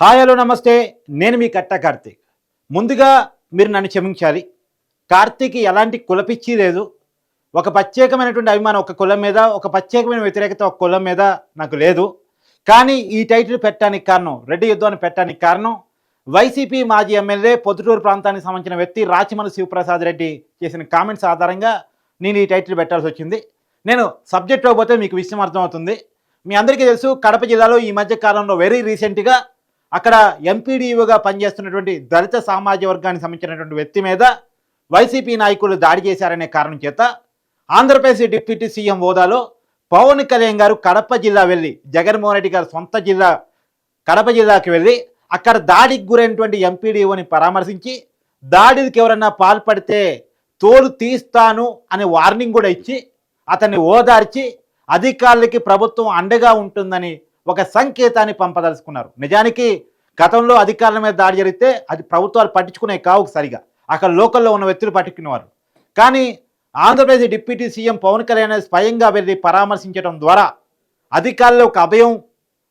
Hi hello నమస్తే. నేను మీ కట్ట కార్తీక్. ముందుగా మీరు నన్ను క్షమించాలి. కార్తీక్ ఎలాంటి కులపిచ్చి లేదు. ఒక ప్రత్యేకమైనటువంటి అభిమానం ఒక కులం మీద ఒక ప్రత్యేకమైన వ్యతిరేకత ఒక కులం మీద నాకు లేదు. కానీ ఈ టైటిల్ పెట్టడానికి కారణం రెడ్డి యుద్ధాన్ని పెట్టడానికి కారణం వైసీపీ మాజీ ఎమ్మెల్యే పొద్దుటూరు ప్రాంతానికి సంబంధించిన వ్యక్తి రాచిమల శివప్రసాద్ రెడ్డి చేసిన కామెంట్స్ ఆధారంగా నేను ఈ టైటిల్ పెట్టాల్సి వచ్చింది. నేను సబ్జెక్ట్ పోతే మీకు విషయం అర్థమవుతుంది. మీ అందరికీ తెలుసు కడప జిల్లాలో ఈ మధ్య కాలంలో వెరీ రీసెంట్గా అక్కడ ఎంపీడీఓగా పనిచేస్తున్నటువంటి దళిత సామాజిక వర్గానికి సంబంధించినటువంటి వ్యక్తి మీద వైసీపీ నాయకులు దాడి చేశారనే కారణం చేత ఆంధ్రప్రదేశ్ డిప్యూటీ సీఎం హోదాలో పవన్ కళ్యాణ్ గారు కడప జిల్లా వెళ్ళి జగన్మోహన్ రెడ్డి గారు సొంత జిల్లా కడప జిల్లాకి వెళ్ళి అక్కడ దాడికి గురైనటువంటి ఎంపీడీఓని పరామర్శించి దాడికి ఎవరన్నా పాల్పడితే తోలు తీస్తాను అనే వార్నింగ్ కూడా ఇచ్చి అతన్ని ఓదార్చి అధికారులకి ప్రభుత్వం అండగా ఉంటుందని ఒక సంకేతాన్ని పంపదలుచుకున్నారు. నిజానికి గతంలో అధికారుల మీద దాడి జరిగితే అది ప్రభుత్వాలు పట్టించుకునే కావు సరిగా. అక్కడ లోకల్లో ఉన్న వ్యక్తులు పట్టుకునేవారు కానీ ఆంధ్రప్రదేశ్ డిప్యూటీ సీఎం పవన్ కళ్యాణ్ స్వయంగా వెళ్ళి పరామర్శించడం ద్వారా అధికారులు ఒక అభయం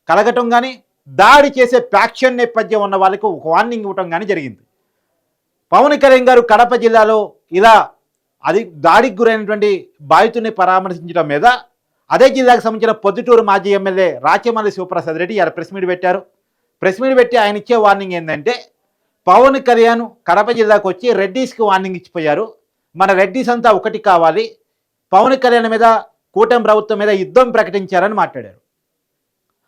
కలగటం కానీ దాడి చేసే ప్యాక్షన్ నేపథ్యం ఉన్న వాళ్ళకి ఒక వార్నింగ్ ఇవ్వటం కానీ జరిగింది. పవన్ కళ్యాణ్ గారు కడప జిల్లాలో ఇలా అది దాడికి గురైనటువంటి బాధితుని పరామర్శించడం మీద అదే జిల్లాకు సంబంధించిన పొద్దుటూరు మాజీ ఎమ్మెల్యే రాచమల్లి శివప్రసాద్ రెడ్డి ఇలా ప్రెస్ మీట్ పెట్టారు. ప్రెస్ మీట్ పెట్టి ఆయన ఇచ్చే వార్నింగ్ ఏంటంటే పవన్ కళ్యాణ్ కడప జిల్లాకు వచ్చి రెడ్డీస్కి వార్నింగ్ ఇచ్చిపోయారు. మన రెడ్డీస్ అంతా ఒకటి కావాలి. పవన్ కళ్యాణ్ మీద కూటమి ప్రభుత్వం మీద యుద్ధం ప్రకటించారని మాట్లాడారు.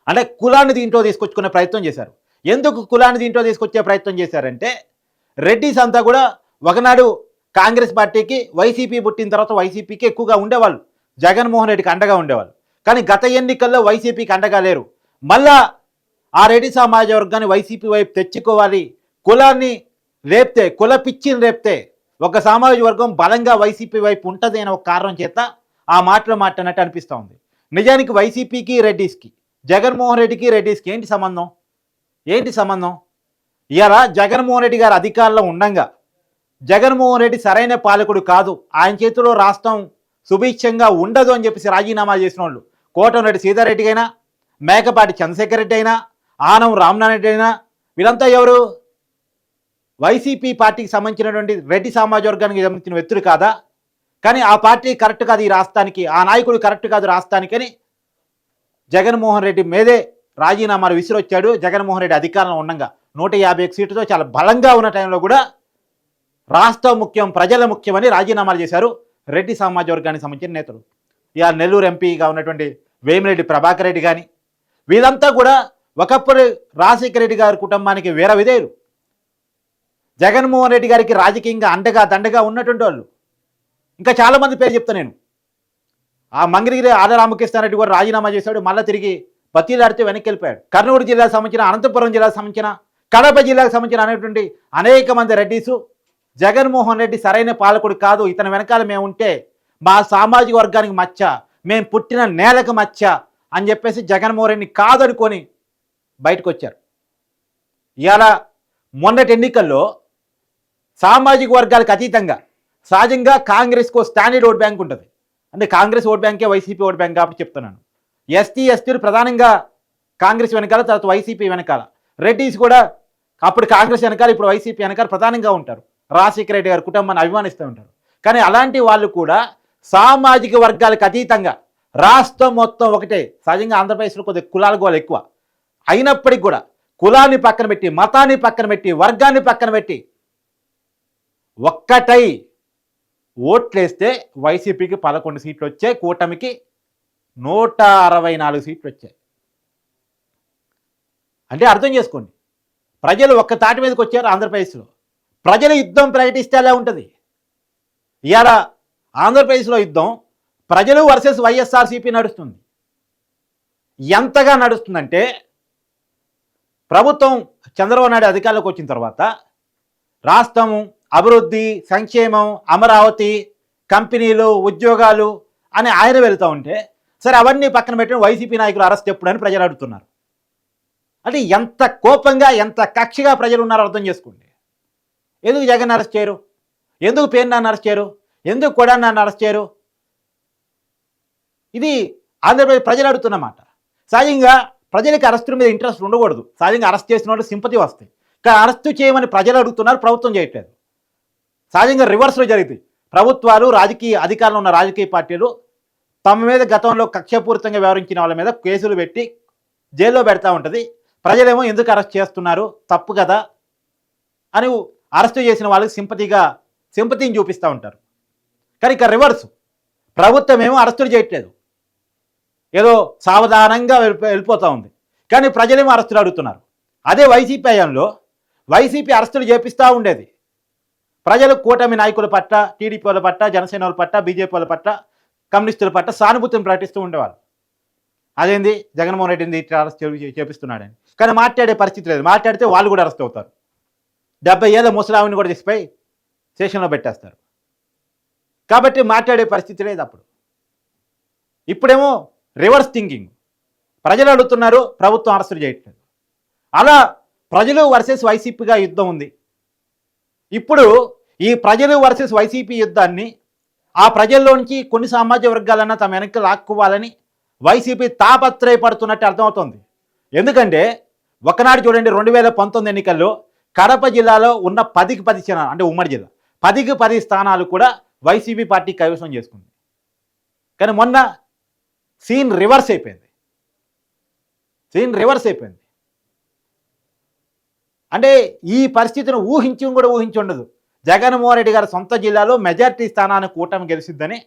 అంటే కులాన్ని దీంట్లో తీసుకొచ్చుకునే ప్రయత్నం చేశారు. ఎందుకు కులాన్ని దీంట్లో తీసుకొచ్చే ప్రయత్నం చేశారంటే రెడ్డిస్ అంతా కూడా ఒకనాడు కాంగ్రెస్ పార్టీకి వైసీపీ పుట్టిన తర్వాత వైసీపీకి ఎక్కువగా ఉండేవాళ్ళు. జగన్మోహన్ రెడ్డికి అండగా ఉండేవాళ్ళు. కానీ గత ఎన్నికల్లో వైసీపీకి అండగా లేరు. మళ్ళా ఆ రెడ్డి సమాజ వర్గాన్ని వైసీపీ వైపు తెచ్చుకోవాలి. కులాన్ని రేపితే కుల పిచ్చిని రేపితే ఒక సామాజిక వర్గం బలంగా వైసీపీ వైపు ఉంటుంది అనే ఒక కారణం చేత ఆ మాటలు మాట్లాడినట్టు అనిపిస్తూ ఉంది. నిజానికి వైసీపీకి రెడ్డిస్కి జగన్మోహన్ రెడ్డికి రెడ్డిస్కి ఏంటి సంబంధం? ఏంటి సంబంధం? ఇలా జగన్మోహన్ రెడ్డి గారు అధికారంలో ఉండంగా జగన్మోహన్ రెడ్డి సరైన పాలకుడు కాదు. ఆయన చేతిలో రాష్ట్రం సుభిక్షంగా ఉండదు అని చెప్పేసి రాజీనామా చేసిన వాళ్ళు కోటంరెడ్డి సీతారెడ్డి అయినా మేకపాటి చంద్రశేఖర్ రెడ్డి అయినా ఆనం రామనారాయణ రెడ్డి అయినా వీళ్ళంతా ఎవరు? వైసీపీ పార్టీకి సంబంధించినటువంటి రెడ్డి సమాజ వర్గానికి సంబంధించిన వ్యక్తులు కాదా? కానీ ఆ పార్టీ కరెక్ట్ కాదు ఈ రాష్ట్రానికి ఆ నాయకుడు కరెక్ట్ కాదు రాష్ట్రానికి అని జగన్మోహన్ రెడ్డి మీదే రాజీనామాలు విసిరొచ్చాడు. జగన్మోహన్ రెడ్డి అధికారంలో ఉండగా నూట యాభై సీట్లతో చాలా బలంగా ఉన్న టైంలో కూడా రాష్ట్రం ముఖ్యం ప్రజల ముఖ్యమని రాజీనామాలు చేశారు. రెడ్డి సమాజ వర్గానికి సంబంధించిన నేతలు. ఇవాళ నెల్లూరు ఎంపీగా ఉన్నటువంటి వేమిరెడ్డి ప్రభాకర్ రెడ్డి కానీ వీళ్ళంతా కూడా ఒకప్పుడు రాజశేఖర రెడ్డి గారి కుటుంబానికి వీర విధేయులు. జగన్మోహన్ రెడ్డి గారికి రాజకీయంగా అండగా దండగా ఉన్నటువంటి వాళ్ళు. ఇంకా చాలామంది పేరు చెప్తా నేను. ఆ మంగళగిరి రామకృష్ణ రామకృష్ణారెడ్డి కూడా రాజీనామా చేశాడు మళ్ళీ తిరిగి బతీలాడితే వెనక్కి వెళ్ళిపోయాడు కర్నూలు జిల్లాకు సంబంధించిన అనంతపురం జిల్లాకు సంబంధించిన కడప జిల్లాకు సంబంధించిన అనేటువంటి అనేక మంది రెడ్డిసు జగన్మోహన్ రెడ్డి సరైన పాలకుడు కాదు ఇతని వెనకాల మేము ఉంటే మా సామాజిక వర్గానికి మచ్చ మేము పుట్టిన నేలకు మచ్చ అని చెప్పేసి జగన్మోహన్ రెడ్డిని కాదనుకొని బయటకు వచ్చారు ఇవాళ మొన్నటి ఎన్నికల్లో సామాజిక వర్గాలకు అతీతంగా సహజంగా కాంగ్రెస్కు స్టాండర్డ్ ఓట్ బ్యాంక్ ఉంటుంది. అంటే కాంగ్రెస్ ఓట్ బ్యాంకే వైసీపీ ఓట్ బ్యాంక్ కాబట్టి చెప్తున్నాను. ఎస్టీ ఎస్టీలు ప్రధానంగా కాంగ్రెస్ వెనకాల తర్వాత వైసీపీ వెనకాల. రెడ్డిస్ కూడా అప్పుడు కాంగ్రెస్ వెనకాల ఇప్పుడు వైసీపీ వెనకాల ప్రధానంగా ఉంటారు. రాజశేఖర రెడ్డి గారి కుటుంబాన్ని అభిమానిస్తూ ఉంటారు. కానీ అలాంటి వాళ్ళు కూడా సామాజిక వర్గాలకు అతీతంగా రాష్ట్రం మొత్తం ఒకటే. సహజంగా ఆంధ్రప్రదేశ్లో కొద్ది కులాలు గోలు ఎక్కువ. అయినప్పటికీ కూడా కులాన్ని పక్కన పెట్టి మతాన్ని పక్కన పెట్టి వర్గాన్ని పక్కన పెట్టి ఒక్కటై ఓట్లేస్తే వైసీపీకి పదకొండు సీట్లు వచ్చాయి కూటమికి నూట అరవై నాలుగు సీట్లు వచ్చాయి. అంటే అర్థం చేసుకోండి. ప్రజలు ఒక్క తాటి మీదకి వచ్చారు ఆంధ్రప్రదేశ్లో. ప్రజలు యుద్ధం ప్రకటిస్తే ఎలా ఉంటుంది. ఇవాళ ఆంధ్రప్రదేశ్లో యుద్ధం ప్రజలు వర్సెస్ వైఎస్ఆర్సీపీ నడుస్తుంది. ఎంతగా నడుస్తుందంటే ప్రభుత్వం చంద్రబాబు నాయుడు అధికారంలోకి వచ్చిన తర్వాత రాష్ట్రం అభివృద్ధి సంక్షేమం అమరావతి కంపెనీలు ఉద్యోగాలు అని ఆయన వెళ్తూ ఉంటే సరే అవన్నీ పక్కన పెట్టిన వైసీపీ నాయకులు అరెస్ట్ ఎప్పుడని ప్రజలు అడుగుతున్నారు. అంటే ఎంత కోపంగా ఎంత కక్షగా ప్రజలు ఉన్నారో అర్థం చేసుకోండి. ఎందుకు జగన్ అరెస్ట్ చేయరు? ఎందుకు పేరునాన్ని అరెస్ట్ చేయరు? ఎందుకు కొడాన్ని అరెస్ట్ చేయరు? ఇది ఆంధ్రప్రదేశ్ ప్రజలు అడుగుతున్నమాట సహజంగా ప్రజలకు అరెస్టుల మీద ఇంట్రెస్ట్ ఉండకూడదు. సహజంగా అరెస్ట్ చేసిన వాళ్ళు సింపతి వస్తాయి. కానీ అరెస్టు చేయమని ప్రజలు అడుగుతున్నారు ప్రభుత్వం చేయట్లేదు. సహజంగా రివర్స్లో జరిగితే ప్రభుత్వాలు రాజకీయ అధికారంలో ఉన్న రాజకీయ పార్టీలు తమ మీద గతంలో కక్షపూరితంగా వ్యవహరించిన వాళ్ళ మీద కేసులు పెట్టి జైల్లో పెడతా ఉంటుంది. ప్రజలేమో ఎందుకు అరెస్ట్ చేస్తున్నారు? తప్పు కదా అని అరెస్టు చేసిన వాళ్ళకి సింపతిగా సింపతిని చూపిస్తూ ఉంటారు. కానీ ఇక రివర్స్ ప్రభుత్వం ఏమో అరెస్టులు చేయట్లేదు. ఏదో సావధానంగా వెళ్ళిపో వెళ్ళిపోతూ ఉంది. కానీ ప్రజలేమో అరెస్టులు అడుగుతున్నారు. అదే వైసీపీ హయాంలో వైసీపీ అరెస్టులు చేపిస్తూ ఉండేది. ప్రజలు కూటమి నాయకుల పట్ల టీడీపీ వాళ్ళ పట్ల జనసేన వాళ్ళ పట్ల బీజేపీ వాళ్ళ పట్ల కమ్యూనిస్టుల పట్ల సానుభూతిని ప్రకటిస్తూ ఉండేవాళ్ళు. అదేంది? జగన్మోహన్ రెడ్డిని ఇట్లా అరెస్ట్ చేపిస్తున్నాడని కానీ మాట్లాడే పరిస్థితి లేదు. మాట్లాడితే వాళ్ళు కూడా అరెస్ట్ అవుతారు. డెబ్బై ఏళ్ళ ముసలావిని కూడా తీసిపోయి స్టేషన్లో పెట్టేస్తారు. కాబట్టి మాట్లాడే పరిస్థితి లేదు అప్పుడు. ఇప్పుడేమో రివర్స్ థింకింగ్. ప్రజలు అడుగుతున్నారు ప్రభుత్వం అరెస్టులు చేయట్లేదు. అలా ప్రజలు వర్సెస్ వైసీపీగా యుద్ధం ఉంది. ఇప్పుడు ఈ ప్రజలు వర్సెస్ వైసీపీ యుద్ధాన్ని ఆ ప్రజల్లోంచి కొన్ని సామాజిక వర్గాలన్నా తమ వెనక్కి లాక్కోవాలని వైసీపీ తాపత్రయపడుతున్నట్టు అర్థమవుతోంది. ఎందుకంటే ఒకనాడు చూడండి రెండు వేల పంతొమ్మిది ఎన్నికల్లో కడప జిల్లాలో ఉన్న పదికి పది స్థానాలు అంటే ఉమ్మడి జిల్లా పదికి పది స్థానాలు కూడా వైసీపీ పార్టీ కైవసం చేసుకుంది. కానీ మొన్న సీన్ రివర్స్ అయిపోయింది. సీన్ రివర్స్ అయిపోయింది. అంటే ఈ పరిస్థితిని ఊహించి కూడా ఊహించి ఉండదు. జగన్మోహన్ రెడ్డి గారి సొంత జిల్లాలో మెజార్టీ స్థానాన్ని కూటమి గెలిచిద్దని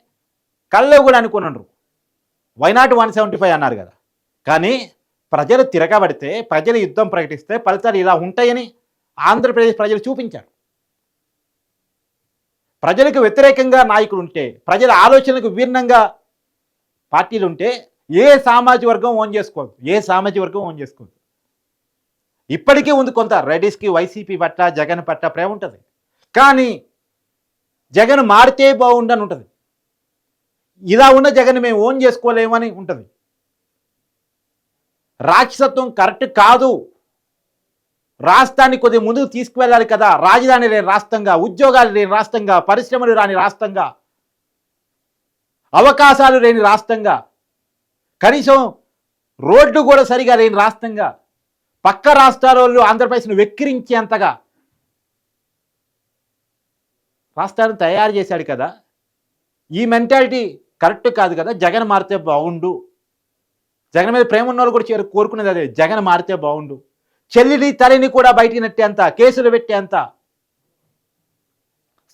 కళ్ళు కూడా అనుకున్నారు వైనాట్ వన్ సెవెంటీ ఫైవ్ అన్నారు కదా. కానీ ప్రజలు తిరగబడితే ప్రజలు యుద్ధం ప్రకటిస్తే ఫలితాలు ఇలా ఉంటాయని ఆంధ్రప్రదేశ్ ప్రజలు చూపించారు. ప్రజలకు వ్యతిరేకంగా నాయకులు ఉంటే ప్రజల ఆలోచనలకు విభిన్నంగా పార్టీలు ఉంటే ఏ సామాజిక వర్గం ఓన్ చేసుకోవద్దు. ఏ సామాజిక వర్గం ఓన్ చేసుకోవద్దు. ఇప్పటికే ఉంది కొంత రెడీస్కి వైసీపీ పట్ల జగన్ పట్ల ప్రేమ ఉంటుంది. కానీ జగన్ మారితే బాగుండని ఉంటుంది. ఇలా ఉన్న జగన్ మేము ఓన్ చేసుకోలేమని ఉంటుంది. రాక్షసత్వం కరెక్ట్ కాదు. రాష్ట్రాన్ని కొద్దిగా ముందుకు తీసుకువెళ్ళాలి కదా. రాజధాని లేని రాష్ట్రంగా ఉద్యోగాలు లేని రాష్ట్రంగా పరిశ్రమలు రాని రాష్ట్రంగా అవకాశాలు లేని రాష్ట్రంగా కనీసం రోడ్లు కూడా సరిగా లేని రాష్ట్రంగా పక్క రాష్ట్రాల వాళ్ళు ఆంధ్రప్రదేశ్ను వెక్కిరించేంతగా రాష్ట్రాన్ని తయారు చేశాడు కదా. ఈ మెంటాలిటీ కరెక్ట్ కాదు కదా. జగన్ మారితే బాగుండు. జగన్ మీద ప్రేమ ఉన్న వాళ్ళు కూడా చేరు కోరుకునేది అదే. జగన్ మారితే బాగుండు. చెల్లిని తల్లిని కూడా బయటికి నెట్టేంత కేసులు పెట్టేంత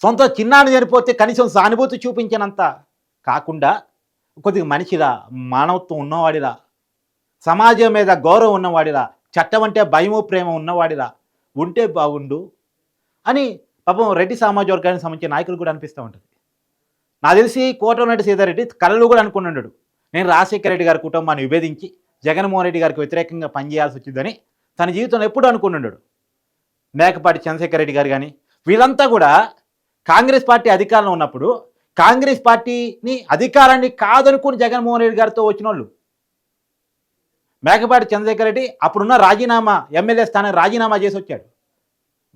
సొంత చిన్నాన్ని చనిపోతే కనీసం సానుభూతి చూపించినంత కాకుండా కొద్దిగా మనిషిలా మానవత్వం ఉన్నవాడిలా సమాజం మీద గౌరవం ఉన్నవాడిలా చట్టం అంటే భయము ప్రేమ ఉన్నవాడిలా ఉంటే బాగుండు అని పాపం రెడ్డి సామాజిక వర్గానికి సంబంధించిన నాయకులు కూడా అనిపిస్తూ ఉంటుంది. నాకు తెలిసి కోటమిరెడ్డి సీతారెడ్డి కళలు కూడా అనుకున్నాడు నేను రాజశేఖర రెడ్డి గారి కుటుంబాన్ని విభేదించి జగన్మోహన్ రెడ్డి గారికి వ్యతిరేకంగా పనిచేయాల్సి వచ్చిందని తన జీవితంలో ఎప్పుడూ అనుకున్నాడు మేకపాటి చంద్రశేఖర్ రెడ్డి గారు కానీ వీళ్ళంతా కూడా కాంగ్రెస్ పార్టీ అధికారంలో ఉన్నప్పుడు కాంగ్రెస్ పార్టీని అధికారాన్ని కాదనుకుని జగన్మోహన్ రెడ్డి గారితో వచ్చిన వాళ్ళు మేకపాటి చంద్రశేఖర్ రెడ్డి అప్పుడున్న రాజీనామా ఎమ్మెల్యే స్థానం రాజీనామా చేసి వచ్చాడు.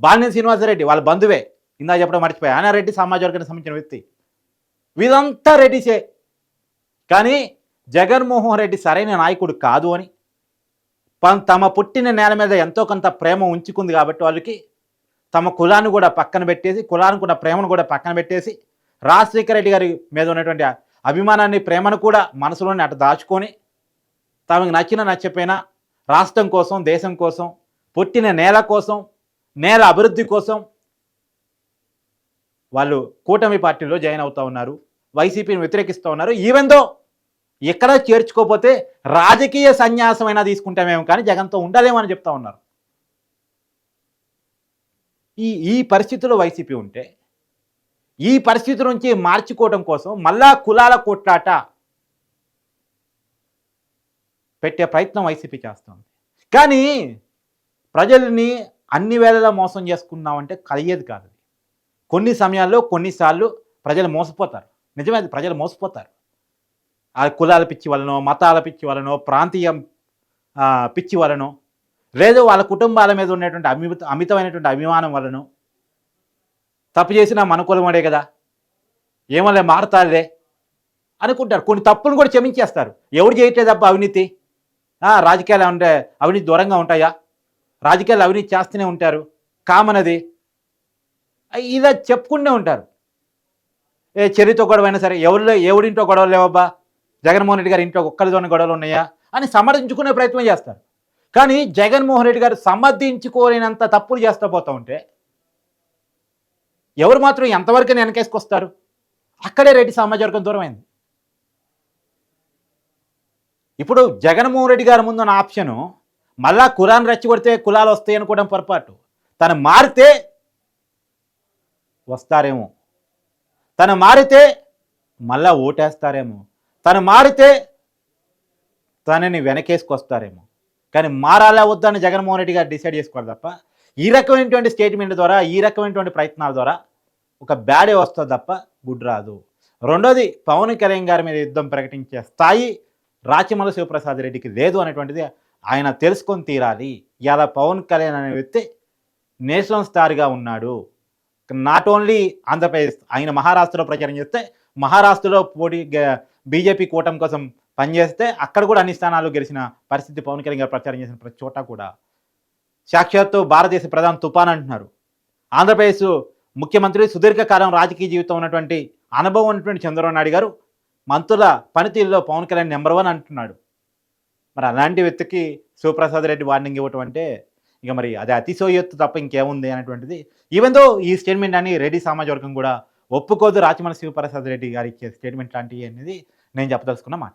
బాలినేని శ్రీనివాసరెడ్డి వాళ్ళ బంధువే. ఇందా చెప్పడం మర్చిపోయి. ఆయన రెడ్డి సమాజ వర్గానికి సంబంధించిన వ్యక్తి. వీళ్ళంతా రెడ్డిసే. కానీ జగన్మోహన్ రెడ్డి సరైన నాయకుడు కాదు అని తమ పుట్టిన నేల మీద ఎంతో కొంత ప్రేమ ఉంచుకుంది కాబట్టి వాళ్ళకి తమ కులాన్ని కూడా పక్కన పెట్టేసి కులానికి ఉన్న ప్రేమను కూడా పక్కన పెట్టేసి రాజశేఖర రెడ్డి గారి మీద ఉన్నటువంటి అభిమానాన్ని ప్రేమను కూడా మనసులోనే అటు దాచుకొని తమకు నచ్చిన నచ్చపోయినా రాష్ట్రం కోసం దేశం కోసం పుట్టిన నేల కోసం నేల అభివృద్ధి కోసం వాళ్ళు కూటమి పార్టీలో జాయిన్ అవుతా ఉన్నారు. వైసీపీని వ్యతిరేకిస్తూ ఉన్నారు. ఈవెందో ఎక్కడ చేర్చుకోకపోతే రాజకీయ సన్యాసమైనా తీసుకుంటామేమో కానీ జగన్తో ఉండలేమని చెప్తా ఉన్నారు. ఈ ఈ పరిస్థితిలో వైసీపీ ఉంటే ఈ పరిస్థితి నుంచి మార్చుకోవడం కోసం మళ్ళా కులాల కొట్లాట పెట్టే ప్రయత్నం వైసీపీ చేస్తుంది. కానీ ప్రజల్ని అన్ని వేళలా మోసం చేసుకున్నామంటే కలిగేది కాదు. కొన్ని సమయాల్లో కొన్నిసార్లు ప్రజలు మోసపోతారు. నిజమే ప్రజలు మోసపోతారు. ఆ కులాల పిచ్చి వలనో మతాల పిచ్చి వలనో ప్రాంతీయం పిచ్చి వలనో లేదు వాళ్ళ కుటుంబాల మీద ఉన్నటువంటి అమిత అమితమైనటువంటి అభిమానం వలనో తప్పు చేసినా మన కులమడే కదా. ఏమలే మారుతారులే అనుకుంటారు. కొన్ని తప్పులు కూడా క్షమించేస్తారు. ఎవడు చేయట్లేదు అబ్బా అవినీతి. రాజకీయాలు అంటే అవినీతి దూరంగా ఉంటాయా? రాజకీయాలు అవినీతి చేస్తూనే ఉంటారు. కామన్ అది ఇలా చెప్పుకుంటూ ఉంటారు. ఏ చెరితో గొడవ అయినా సరే ఎవరిలో ఎవడింటో గొడవలు లేవబ్బా? జగన్మోహన్ రెడ్డి గారి ఇంట్లో ఒక్కరితోనే గొడవలు ఉన్నాయా అని సమర్థించుకునే ప్రయత్నం చేస్తారు. కానీ జగన్మోహన్ రెడ్డి గారు సమర్థించుకోలేనంత తప్పులు చేస్తూ పోతూ ఉంటే ఎవరు మాత్రం ఎంతవరకు వెనకేసుకొస్తారు? అక్కడే రెడ్డి సామాజిక దూరమైంది. ఇప్పుడు జగన్మోహన్ రెడ్డి గారి ముందున్న ఆప్షను మళ్ళా కులాన్ని రెచ్చగొడితే కులాలు వస్తాయి అనుకోవడం పొరపాటు. తను మారితే వస్తారేమో. తను మారితే మళ్ళా ఓటేస్తారేమో. తను మారితే తనని వెనకేసుకొస్తారేమో. కానీ మారాలా వద్దని జగన్మోహన్ రెడ్డి గారు డిసైడ్ చేసుకోవాలి తప్ప ఈ రకమైనటువంటి స్టేట్మెంట్ ద్వారా ఈ రకమైనటువంటి ప్రయత్నాల ద్వారా ఒక బ్యాడే వస్తుంది తప్ప గుడ్ రాదు. రెండోది పవన్ కళ్యాణ్ గారి మీద యుద్ధం ప్రకటించే స్థాయి రాచమల శివప్రసాద్ రెడ్డికి లేదు అనేటువంటిది ఆయన తెలుసుకొని తీరాలి. ఇలా పవన్ కళ్యాణ్ అనే వ్యక్తి నేషనల్ స్టార్గా ఉన్నాడు. నాట్ ఓన్లీ ఆంధ్రప్రదేశ్ ఆయన మహారాష్ట్రలో ప్రచారం చేస్తే మహారాష్ట్రలో పోటీ బీజేపీ కూటమి కోసం పనిచేస్తే అక్కడ కూడా అన్ని స్థానాలు గెలిచిన పరిస్థితి పవన్ కళ్యాణ్ గారు ప్రచారం చేసిన ప్రతి చోట కూడా. సాక్షాత్తు భారతదేశ ప్రధాని తుఫాన్ అంటున్నారు. ఆంధ్రప్రదేశ్ ముఖ్యమంత్రి సుదీర్ఘకాలం రాజకీయ జీవితం ఉన్నటువంటి అనుభవం ఉన్నటువంటి చంద్రబాబు నాయుడు గారు మంత్రుల పనితీరులో పవన్ కళ్యాణ్ నెంబర్ వన్ అంటున్నాడు. మరి అలాంటి వ్యక్తికి శివప్రసాద్ రెడ్డి వార్నింగ్ ఇవ్వటం అంటే ఇక మరి అది అతిశోయత్తు తప్ప ఇంకేముంది అనేటువంటిది. ఈవెన్ దో ఈ స్టేట్మెంట్ అని రెడ్డి సమాజ వర్గం కూడా ఒప్పుకోదు రాచమల శివప్రసాద్ రెడ్డి గారు ఇచ్చే స్టేట్మెంట్ లాంటివి అనేది నేను చెప్పదలుచుకున్న మాట.